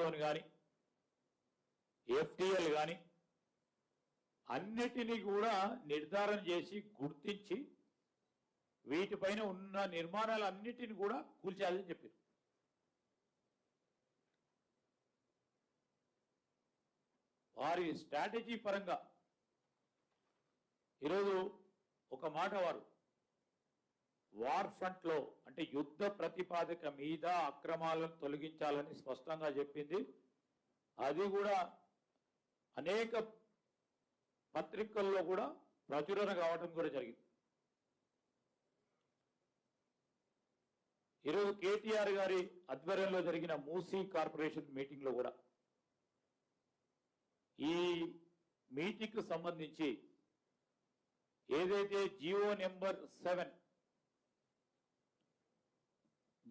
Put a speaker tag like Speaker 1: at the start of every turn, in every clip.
Speaker 1: Zone కానీ FTL కానీ అన్నిటినీ కూడా నిర్ధారణ చేసి గుర్తించి వీటిపైన ఉన్న నిర్మాణాలన్నిటిని కూడా కూల్చేయాలని చెప్పారు. వారి స్ట్రాటజీ పరంగా ఈరోజు ఒక మాట వారు. వార్ ఫ్రంట్లో అంటే యుద్ధ ప్రతిపాదక మీద అక్రమాలను తొలగించాలని స్పష్టంగా చెప్పింది. అది కూడా అనేక పత్రికల్లో కూడా ప్రచురణ కావడం కూడా జరిగింది. ఈరోజు కేటీఆర్ గారి ఆధ్వర్యంలో జరిగిన మూసీ కార్పొరేషన్ మీటింగ్లో కూడా ఈ మీటింగ్కు సంబంధించి ఏదైతే Jio number seven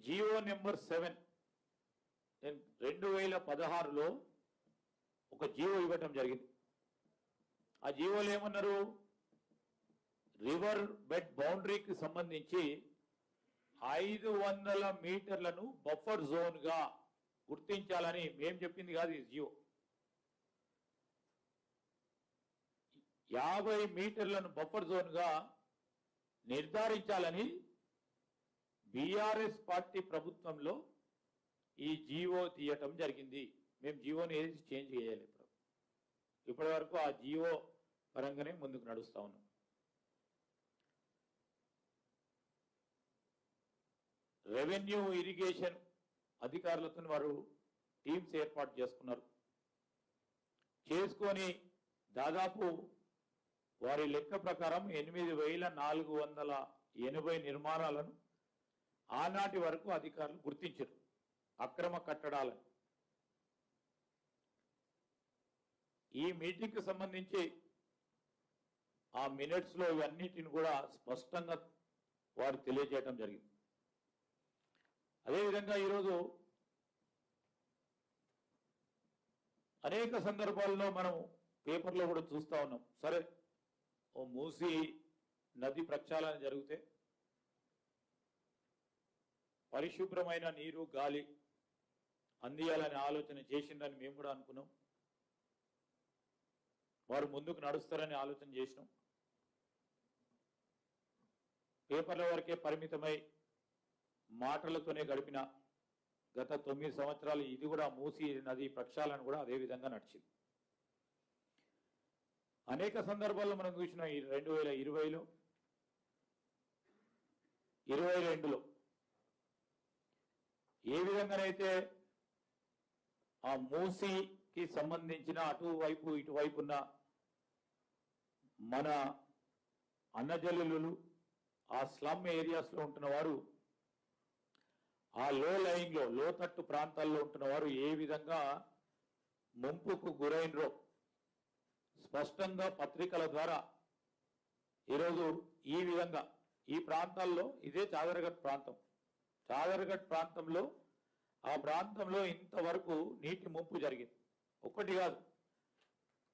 Speaker 1: Jio number seven. రెండు వేల పదహారులో ఒక జియో ఇవ్వటం జరిగింది. ఆ జియోలో ఏమన్నారు? రివర్ బెడ్ బౌండరీకి సంబంధించి ఐదు వందల మీటర్లను బఫర్ జోన్గా గుర్తించాలని మేం చెప్పింది కాదు ఈ జియో. యాభై మీటర్లను బఫర్ జోన్గా నిర్ధారించాలని బీఆర్ఎస్ పార్టీ ప్రభుత్వంలో ఈ జీవో తీయటం జరిగింది. మేము జీవోని ఏది చేంజ్ చేయాలి ఇప్పుడు? ఇప్పటి వరకు ఆ జీవో పరంగానే ముందుకు నడుస్తా ఉన్నాం. రెవెన్యూ ఇరిగేషన్ అధికారులతో వారు టీమ్స్ ఏర్పాటు చేసుకున్నారు. చేసుకొని దాదాపు వారి లెక్క ప్రకారం ఎనిమిది వేల నాలుగు వందల ఎనభై నిర్మాణాలను ఆనాటి వరకు అధికారులు గుర్తించారు. అక్రమ కట్టడాలను. ఈ మీటింగ్కి సంబంధించి ఆ మినిట్స్లో ఇవన్నిటిని కూడా స్పష్టంగా వారు తెలియజేయటం జరిగింది. అదేవిధంగా ఈరోజు అనేక సందర్భాల్లో మనం పేపర్లో కూడా చూస్తా ఉన్నాం. సరే ఓ మూసి నది ప్రక్షాళన జరిగితే పరిశుభ్రమైన నీరు గాలి అందియాలనే ఆలోచన చేసిందని మేము కూడా అనుకున్నాం. వారు ముందుకు నడుస్తారని ఆలోచన చేసినాం. పేపర్ల వరకే పరిమితమై మాటలతోనే గడిపిన గత తొమ్మిది సంవత్సరాలు ఇది కూడా మూసి నది ప్రక్షాళన కూడా అదేవిధంగా నడిచింది. అనేక సందర్భాల్లో మనం చూసిన ఈ రెండు వేల ఇరవైలో ఇరవై రెండులో ఏ విధంగానైతే ఆ మూసీకి సంబంధించిన అటువైపు ఇటువైపు ఉన్న మన అన్నజల్లులు ఆ స్లమ్ ఏరియాస్లో ఉంటున్న వారు ఆ లో లైన్లో లోతట్టు ప్రాంతాల్లో ఉంటున్న వారు ఏ విధంగా ముంపుకు గురైనరో స్పష్టంగా పత్రికల ద్వారా ఈరోజు ఈ విధంగా ఈ ప్రాంతాల్లో ఇదే చాదరగట్ ప్రాంతం. చాదరగట్ ప్రాంతంలో ఆ ప్రాంతంలో ఇంతవరకు నీటి ముంపు జరిగింది. ఒక్కటి కాదు.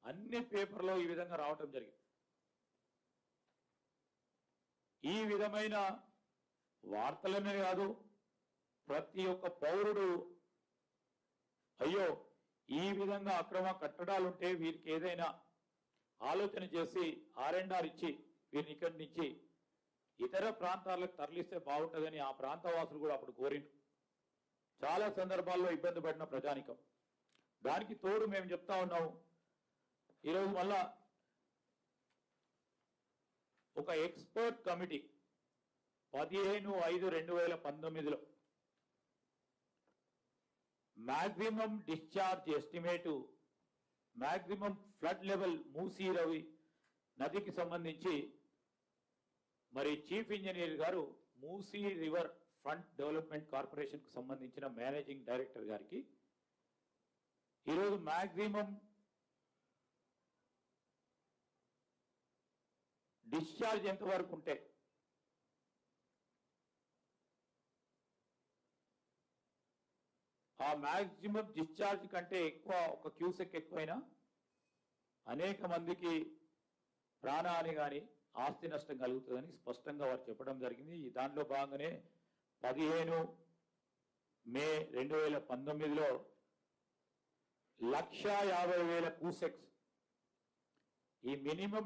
Speaker 1: అన్ని పేపర్లో ఈ విధంగా రావటం జరిగింది. ఈ విధమైన వార్తలనే కాదు ప్రతి ఒక్క పౌరుడు అయ్యో ఈ విధంగా అక్రమ కట్టడాలుంటే వీరికి ఏదైనా ఆలోచన చేసి ఆర్ ఆర్ ఇచ్చి వీరిని ఇక్కడి నుంచి ఇతర ప్రాంతాలకు తరలిస్తే బాగుంటుందని ఆ ప్రాంతవాసులు కూడా అప్పుడు కోరిండు చాలా సందర్భాల్లో ఇబ్బంది పడిన ప్రజానికం. దానికి తోడు మేము చెప్తా ఉన్నాము. ఈరోజు మళ్ళా ఒక ఎక్స్పర్ట్ కమిటీ పదిహేను ఐదు రెండు వేల పంతొమ్మిదిలో maximum discharge estimate maximum flood level Musi Ravi నదికి సంబంధించి మరి చీఫ్ ఇంజనీర్ గారు మూసీ రివర్ ఫ్రంట్ డెవలప్మెంట్ కార్పొరేషన్కు సంబంధించిన మేనేజింగ్ డైరెక్టర్ గారికి ఈరోజు మ్యాక్సిమం డిశ్చార్జ్ ఎంతవరకు ఉంటే ఆ మ్యాక్సిమం డిశ్చార్జ్ కంటే ఎక్కువ ఒక క్యూసెక్ ఎక్కువైనా అనేక మందికి ప్రాణహాని కానీ ఆస్తి నష్టం కలుగుతుందని స్పష్టంగా వారు చెప్పడం జరిగింది. ఈ దానిలో భాగంగానే పదిహేను మే రెండు వేల పంతొమ్మిదిలో లక్ష యాభై వేల కూసెక్స్ ఈ మినిమం